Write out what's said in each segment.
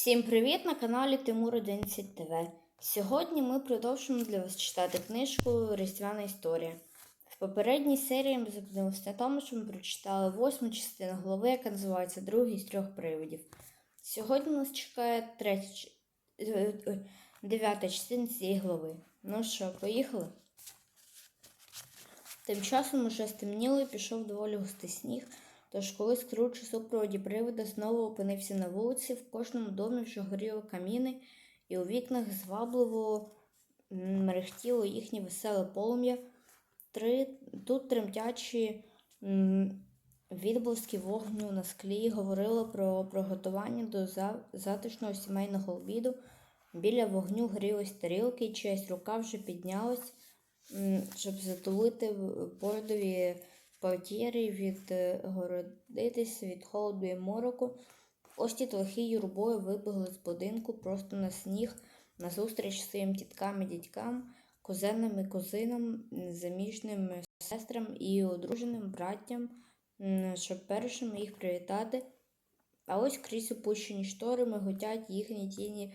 Всім привіт на каналі Тимур 11 ТВ. Сьогодні ми продовжуємо для вас читати книжку Різдвяна історія. В попередній серії ми зупинилися на тому, що ми прочитали восьму частину голови, яка називається Другий з трьох привидів. Сьогодні нас чекає третя, е, е, дев'ята частина цієї глави. Ну що, поїхали? Тим часом уже стемніло і пішов доволі густий сніг, тож коли Скруч у супроводі привида знову опинився на вулиці, в кожному домі вже горіли каміни, і у вікнах звабливо мерехтіло їхнє веселе полум'я. Три, тут тремтячі відблиски вогню на склі говорили про приготування до затишного сімейного обіду. Біля вогню грілись тарілки, чиясь рука вже піднялась, щоб затулити бордові портьєри відгородитися від холоду і мороку. Гості трохи юрбою вибігли з будинку просто на сніг назустріч своїм тіткам і дядькам, кузенам і кузинам, заміжним сестрам і одруженим браттям, щоб першими їх привітати. А ось крізь опущені штори миготять їхні тіні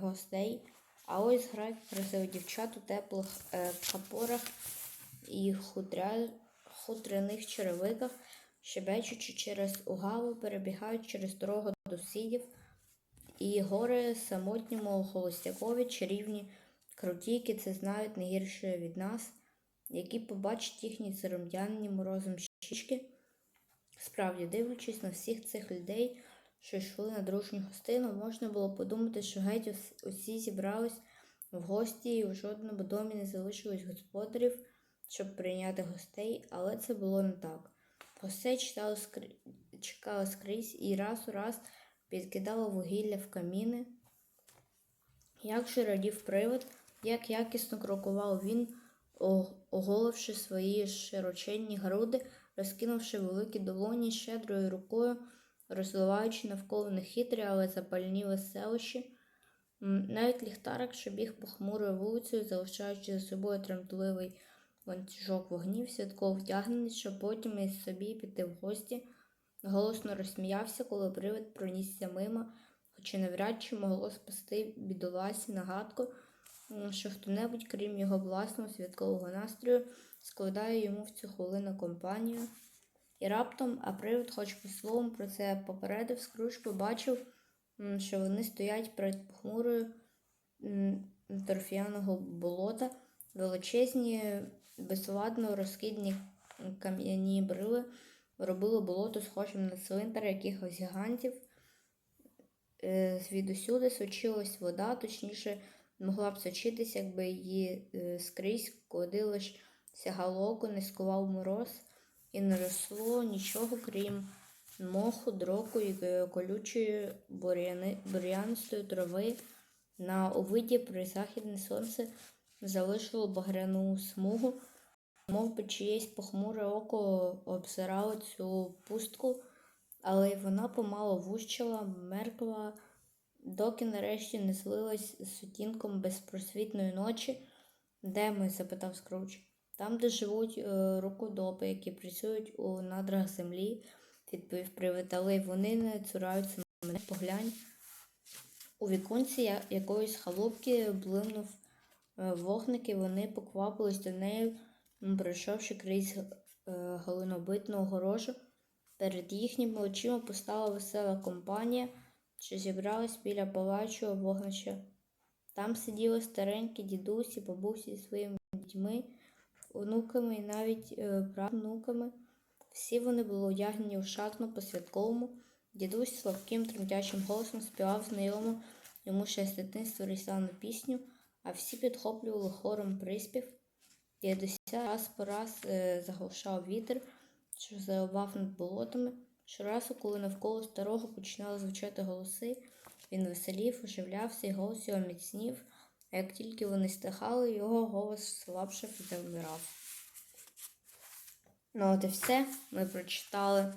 гостей. А ось грають красиві дівчат у теплих е, капорах і хутря... хутряних черевиках, щебечучи через угаву, перебігають через дорогу до сусідів, і гори самотньому холостякові чарівні крутійки це знають не гірше від нас, які побачать їхні сором'яні морозом щічки. Справді, дивлячись на всіх цих людей, що йшли на дружню гостину, можна було подумати, що геть усі зібрались в гості і в жодному домі не залишилось господарів, щоб прийняти гостей, але це було не так. Гостей читали скрі... чекали скрізь і раз у раз підкидало вугілля в каміни. Як же радів привид, як якісно крокував він, оголивши свої широченні груди, розкинувши великі долоні щедрою рукою, розливаючи навколо нехитрі, але запальні веселощі. Навіть ліхтарик, що біг похмурою вулицею, залишаючи за собою тремтливий ланцюжок вогнів, святково вдягнений, щоб потім із собі піти в гості, голосно розсміявся, коли привид пронісся мимо, хоча навряд чи могло спасти бідоласі нагадку, що хто-небудь, крім його власного святкового настрою, складає йому в цю хвилину компанію. І раптом, а привид, хоч би словом про це попередив, Скруч побачив, що вони стоять перед похмурою торф'яного болота, величезні, безладно розкидні кам'яні брили робили болото схожим на циліндр якихось гігантів. Е, Звідусюди сочилась вода, точніше, могла б сочитись, якби її е, скрізь, куди лиш сягало око, не скував мороз, і не росло нічого, крім моху, дроку і е, колючої бур'янистої трави. На овиді призахідне сонце залишило багряну смугу, мов би чиєсь похмуре око обзирало цю пустку, але й вона помало вущила, меркла, доки нарешті не злилась з сутінком безпросвітної ночі. Де ми? запитав Скруч. Там, де живуть е, рукодопи, які працюють у надрах землі, відповів привид, але вони не цураються мене. Поглянь. У віконці якоїсь халупки блимнув е, вогник, і вони поквапились до неї, пройшовши крізь е, галинобитну огорожу. Перед їхніми очима постала весела компанія, що зібралась біля палачого вогнища. Там сиділи старенькі дідусі, бабусі зі своїми дітьми, онуками і навіть е, правнуками. Всі вони були одягнені у шатно по-святковому. Дідусь слабким тремтячим голосом співав знайому йому ще з дитинства різдвяну пісню, а всі підхоплювали хором приспів. Дідуся раз по раз е, заглушав вітер, що заливав над болотами. Щоразу, коли навколо старого починали звучати голоси, він веселів, оживлявся і голос його міцнів, а як тільки вони стихали, його голос слабшав і завмирав. Ну от і все. Ми прочитали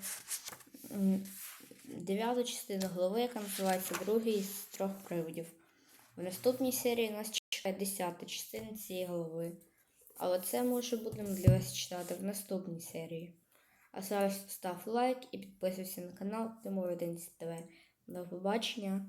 дев'яту частину голови, яка називається Другий з трьох привидів. В наступній серії нас десята частина цієї голови. Але це ми вже будемо для вас читати в наступній серії. А зараз став лайк і підписуйся на канал Тимур 11 ТВ. До побачення.